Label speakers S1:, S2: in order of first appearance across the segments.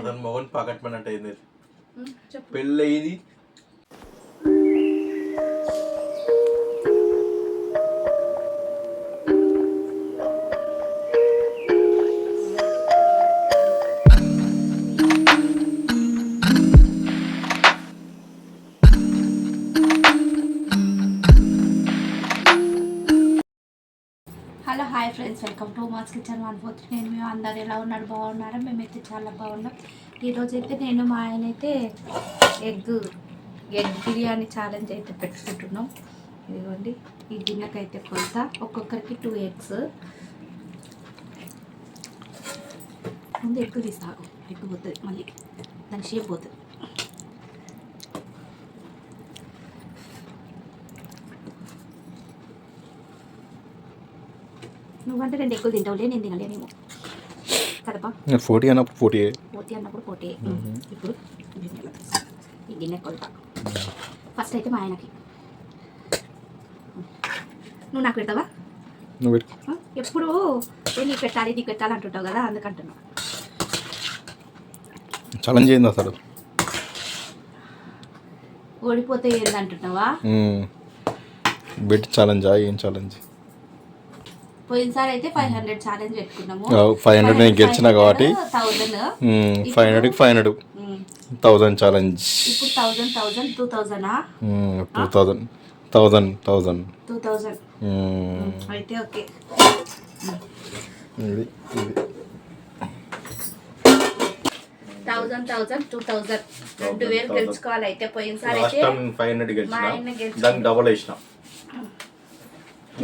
S1: అతని మొగన్ pocket money అంటే ఏంది? పెళ్ళి అయ్యింది
S2: hi friends welcome to mass kitchen one four నేను మేము అందరు ఎలా ఉన్నారు? బాగున్నారా? మేమైతే చాలా బాగున్నాం. ఈరోజు అయితే నేను మా ఆయన అయితే ఎగ్ ఎగ్ బిర్యానీ ఛాలెంజ్ అయితే పెట్టుకుంటున్నాం. ఇదిగోండి ఈ గిన్నెకైతే కొంత ఒక్కొక్కరికి టూ ఎగ్స్ ముందు ఎగ్ తీసాగు ఎగ్ పోతుంది మళ్ళీ దాని షేప్ పోతుంది. నువ్వంటే రెండు ఎగ్గులు తింటావులే నేను తినలేనేమో కదపా
S1: ఫోర్టీ అన్నప్పుడు ఫోర్టీ
S2: పోటీ అన్నప్పుడు పోటీ ఇప్పుడు. ఈ గిన్నె కొలత ఫస్ట్ అయితే మా ఆయనకి. నువ్వు నాకు పెడతావా?
S1: నువ్వు?
S2: ఎప్పుడు నీకు పెట్టాలి నీకు పెట్టాలి అంటుంటావు కదా అందుకంటున్నా
S1: ఛాలెంజ్ అయింది అసలు?
S2: ఓడిపోతే ఏందంటున్నావా
S1: బెట్ ఛాలెంజా ఏం ఛాలెంజ్
S2: పోయినసారి అయితే ఫైవ్ హండ్రెడ్ ఛాలెంజ్ పెట్టుకున్నాము.
S1: ఫైవ్ హండ్రెడ్ నేను గెలిచిన కాబట్టి.
S2: థౌజండ్
S1: ఫైవ్ హండ్రెడ్కి ఫైవ్ హండ్రెడ్ థౌజండ్ ఛాలెంజ్
S2: ఇప్పుడు thousand thousand two థౌజండా
S1: two thousand thousand thousand
S2: two thousand అయితే ఓకే.
S1: ఇది ఇది.
S2: థౌజండ్ థౌజండ్ టూ థౌజండ్ రెండు వేలు. గెలుచుకోవాలి అయితే పోయినసారి అయితే
S1: ఫైవ్ హండ్రెడ్ గెలిచిన.
S2: గెలిచిన.
S1: దానికి డబల్ వేసిన.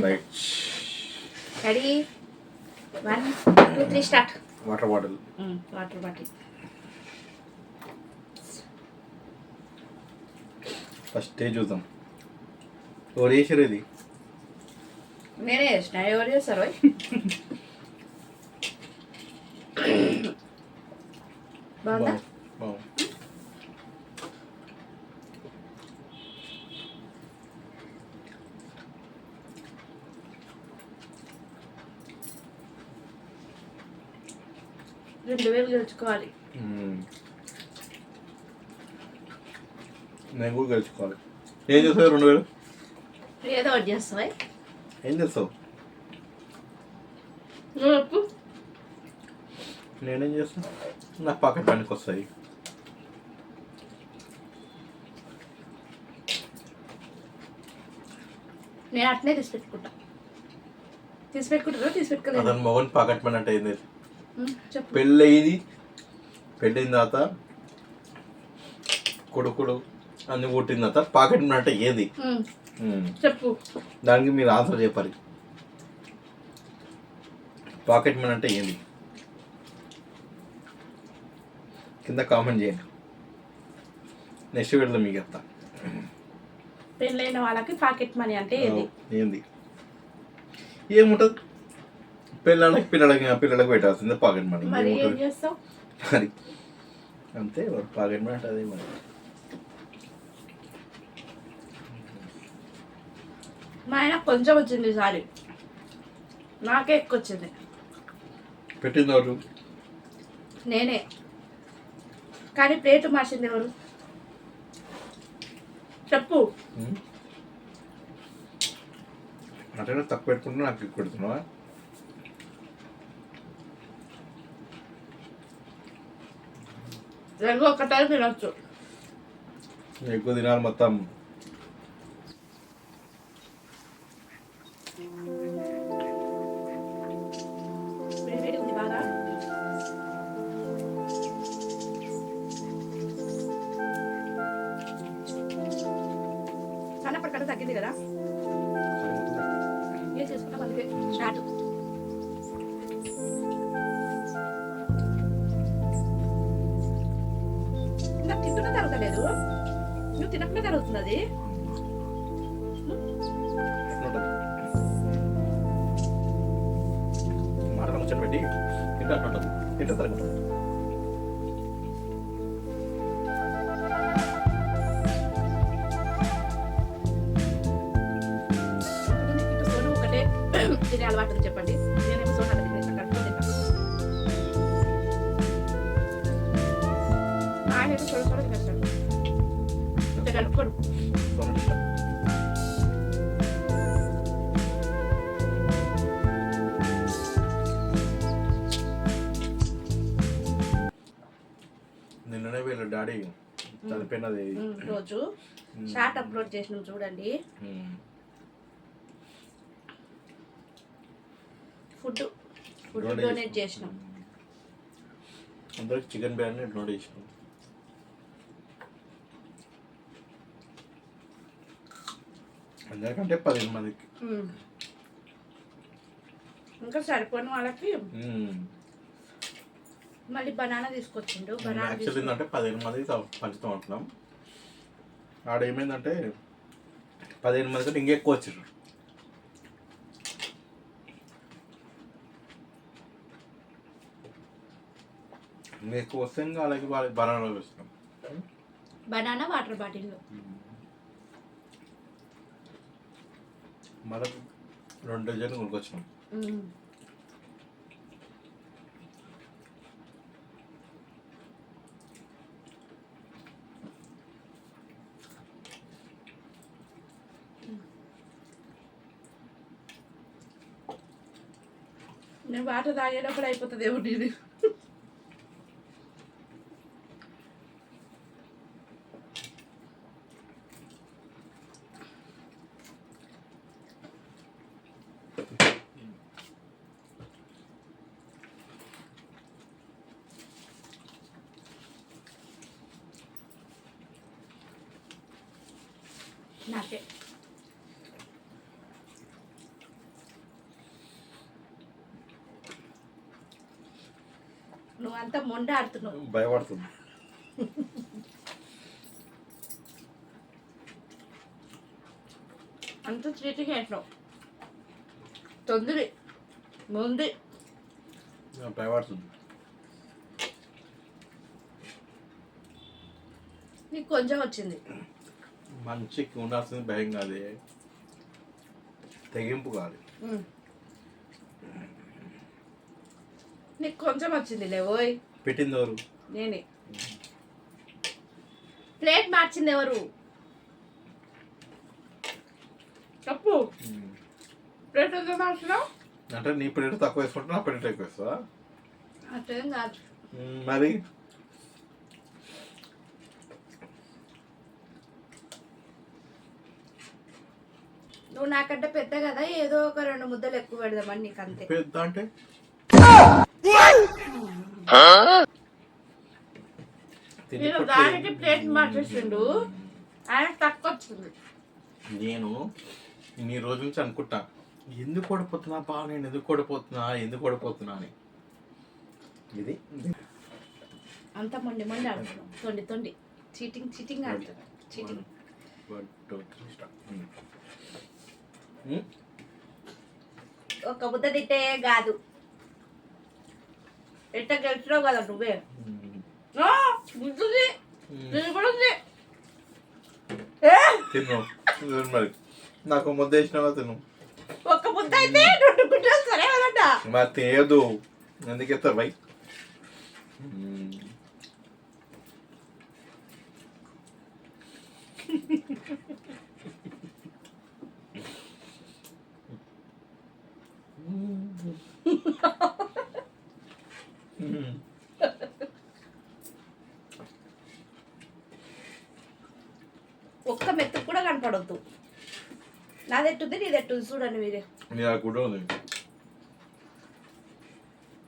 S1: Right
S2: ready one two three start
S1: water bottle
S2: water bottle
S1: first చూద్దాం ఎవరు వేసారు ఇది
S2: నేనే చేసిన ఎవరు చేస్తారు బాగుంది.
S1: మ్మ్. నేను కూడా గెలుచుకోవాలి ఏం చేస్తావు రెండు వేలు?
S2: ఏదో ఒకటి చేస్తావా?
S1: ఏం చేస్తావు?
S2: నువ్వు చెప్పు.
S1: నేనేం చేస్తాను నా పాకెట్ పనికి వస్తాయి.
S2: నేను అట్లనే తీసి పెట్టుకుంటా. తీసి పెట్టుకుంటారు? తీసి పెట్టుకోలేదు?
S1: అతని మొగన్ పాకెట్ పని అంటే ఏంది?
S2: చెప్పు.
S1: పెళ్ళి అయ్యింది పెళ్ళి అయిన తర్వాత కొడుకుడు అన్ని పుట్టిన తర్వాత పాకెట్ మనీ అంటే ఏది.
S2: చెప్పు.
S1: దానికి మీరు ఆన్సర్ చెప్పాలి. పాకెట్ మనీ అంటే ఏంది? కింద కామెంట్ చేయండి. నెక్స్ట్ వీడియోలో మీకు చెప్తా.
S2: పెళ్ళైన వాళ్ళకి పాకెట్ మనీ అంటే ఏది?
S1: ఏంది? ఏముంటుంది? పిల్లలకి పిల్లలకి పిల్లలకి పెట్టాల్సిందే పాకెట్ మనీ
S2: మరి
S1: అంతే పాకెట్ మనీ అంటే అదే మరి.
S2: మా ఆయన కొంచెం వచ్చింది ఈసారి. నాకే ఎక్కువ వచ్చింది.
S1: పెట్టింది ఎవరు?
S2: నేనే. కానీ ప్లేట్ మార్చింది ఎవరు? చెప్పు.
S1: అంటే తక్కువ పెట్టుకుంటే నాకు ఎక్కువ పెడుతున్నావా?
S2: రెండు ఒక్కటారి తినొచ్చు
S1: ఎక్కువ తినాలి మొత్తం
S2: తగ్గింది కదా ఏం చేసుకుంటాం అందుకే స్టార్ట్ తింటున్నా నువ్వు తినకుండా జరుగుతున్నది.
S1: మాట ముచ్చట పెట్టి తింటే అట్లుంటుంది
S2: కలుపుకోడు
S1: నిన్ననే వీళ్ళ డాడీ చనిపోయినది
S2: రోజు షార్ట్ అప్లోడ్ చేసినాం చూడండి. ఫుడ్. ఫుడ్
S1: డొనేట్
S2: చేసినాం.
S1: అందరికి చికెన్ బిర్యానీ డొనేట్ చేసినాం. అందరికంటే పదిహేను మందికి.
S2: ఇంకా సరిపోయిన వాళ్ళకి. మళ్ళీ బనానా తీసుకొచ్చిండు బనానా
S1: ఏంటంటే పదిహేను మందికి పంచుతాం అంటున్నాం. ఆడ ఏమైందంటే పదిహేను మంది కంటే ఇంకెక్కువ వచ్చారు ఇంకా ఎక్కువ వస్తే ఇంకా అలాగే వాళ్ళకి బనానాలు
S2: బనానా వాటర్ బాటిల్
S1: మళ్ళీ రెండు డజన్లు కొనుక్కొచ్చినాం.
S2: నేను వాటర్ తాగేటప్పుడు అయిపోతుంది ఏమిటి నాకే. నువ్వంతా మొండ ఆడుతున్నావు.
S1: భయపడుతుంది
S2: అంత చీటింగ్ వేసినావు తొందరి ముందు.
S1: భయపడుతుంది
S2: నీకు కొంచెం వచ్చింది.
S1: మంచికి ఉండాల్సింది భయం కాదు తెగింపు కాదు.
S2: నీకు కొంచెం వచ్చింది లేవోయ్
S1: పెట్టింది ఎవరు?
S2: నేనే. ప్లేట్ మార్చింది ఎవరు? చెప్పు. ప్లేట్ ఎంత మార్చినావు?
S1: అంటే నీ ప్లేట్ తక్కువ వేసుకుంటే నా ప్లేట్ ఎక్కువ వేస్తావా?
S2: అట్లేం కాదు.
S1: మరి?
S2: నువ్వు నాకంటే పెద్ద కదా ఏదో ఒక రెండు ముద్దలు ఎక్కువ పెడదామని నీకు అంతే
S1: పెద్ద అంటే? తిని
S2: నేను దానికి ప్లేట్ మార్చేసిండు. ఆయన తక్కువ వచ్చింది
S1: నేను ఇన్ని రోజుల నుంచి అనుకుంటా ఎందుకు ఓడిపోతున్నా బా నేను ఎందుకు ఓడిపోతున్నా ఎందుకు ఓడిపోతున్నా అని. ఇది?
S2: అంత మొండి మొండి ఆడుతున్నాం. తొండి తొండి. చీటింగ్ చీటింగ్ ఆడుతున్నాం. చీటింగ్. ఒక ముద్ద తింటే కాదు. ఎట్ట గెలిచినావు కదా నువ్వే. గుర్తుంది. ఏ,
S1: తిను. తిను మరి. నాకు ముద్ద వేసినావా తిను.
S2: ఒక్క ముద్ద అయితే రెండు గుడ్డలు సరే కదట
S1: మరి తేయదు ఎందుకు ఎత్తారు బై?
S2: ఒక్క మెత్తు కూడా కనపడొద్దు. నాది ఎట్టుంది నీది ఎట్టుంది చూడండి మీరే.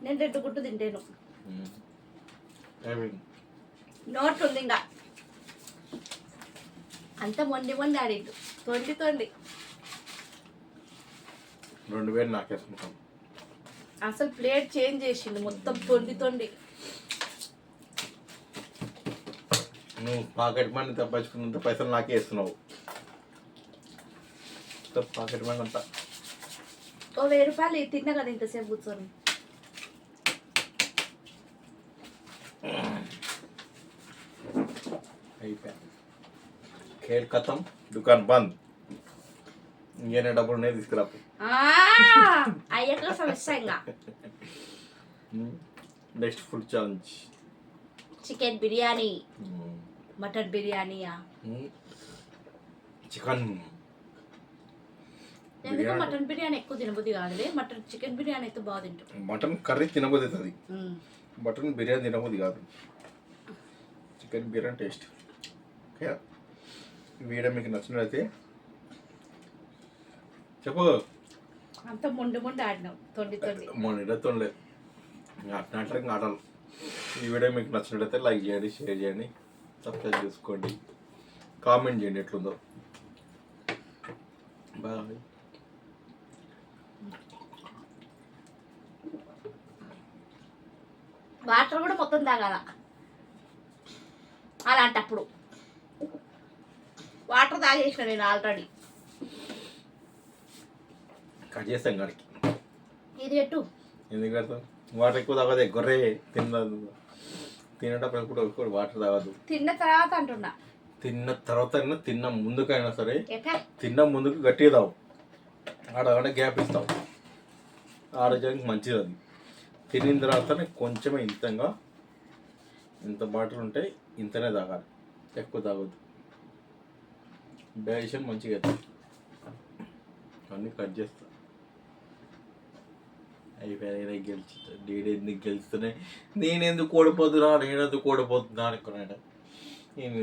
S2: నేను రెండు గుడ్డు తింటాను. నోట్ ఉంది ఇంకా. అంత మొండి మొండి ఆడిండు. తొండి తొండి.
S1: రెండు వేలు నాకేసుకుంటాం
S2: అసలు ప్లేట్ చేంజ్ చేసిండు మొత్తం తొండి తొండి.
S1: నువ్వు పాకెట్ మనీ తప్పించుకున్నంత పైసలు నాకే ఇస్తున్నావు. పాకెట్ మనీ అంతా.
S2: ఓ వెయ్యి రూపాయలు తిన్నా కదా ఇంతసేపు కూర్చొని.
S1: అయిపోయా ఖేల్ ఖతం దుకాన్ బంద్. ఇంకేనా డబ్బులు ఉన్నాయి తీసుకురా
S2: ఆ, అయ్యాక సమస్య ఇంకా?
S1: Next food challenge
S2: chicken biryani. Mutton బిర్యానీయా?
S1: Chicken
S2: ఎందుకు. మటన్ బిర్యానీ ఎక్కువ తినబుద్ధి కాదులే? మటన్ చికెన్ బిర్యానీ అయితే బాగా తింటాం.
S1: మటన్ కర్రీ తినబోదు అవుతుంది మటన్ బిర్యానీ తినబోదు కాదు. Chicken biryani taste okay video మీకు నచ్చినట్లయితే చెప్పు.
S2: అంత మొండి మొండి ఆడినాం. తొండి తొండి.
S1: మొన్నతో లేదు అట్లా ఆడాలి. ఈ వీడియో మీకు నచ్చినట్లయితే లైక్ చేయండి షేర్ చేయండి సబ్స్క్రైబ్ చేసుకోండి. కామెంట్ చేయండి ఎట్లుందో. బాయ్.
S2: వాటర్ కూడా మొత్తం తాగాల. అలాంటప్పుడు. వాటర్ తాగేసిన నేను ఆల్రెడీ.
S1: కట్ చేస్తాం గారికి
S2: ఇది
S1: ఎందుకు కడతాం వాటర్ ఎక్కువ తాగదు గొర్రె తినదు. తినేటప్పుడు ఎప్పుడు ఎక్కువ వాటర్ తాగదు
S2: తిన్న తర్వాత అంటున్నా.
S1: తిన్న తర్వాత అయినా తిన్న ముందుకైనా సరే తిన్న ముందుకు గట్టిగా తావు ఆడ గ్యాప్ ఇస్తావు. ఆరోగ్యానికి మంచిది అది. తినిన తర్వాత కొంచెమే ఇంతంగా ఇంత బాటిల్ ఉంటే ఇంతనే తాగాలి. ఎక్కువ తాగొద్దు. డైజెషన్ మంచిగా అవుతుంది. అన్నీ కట్ చేస్తా. అయిపోయి గెలుచుతా నేను ఎందుకు గెలుస్తున్నాయి నేను ఎందుకు ఓడిపోతున్నా? నేను ఎందుకు ఓడిపోతున్నా అనుకున్నాడు. నేను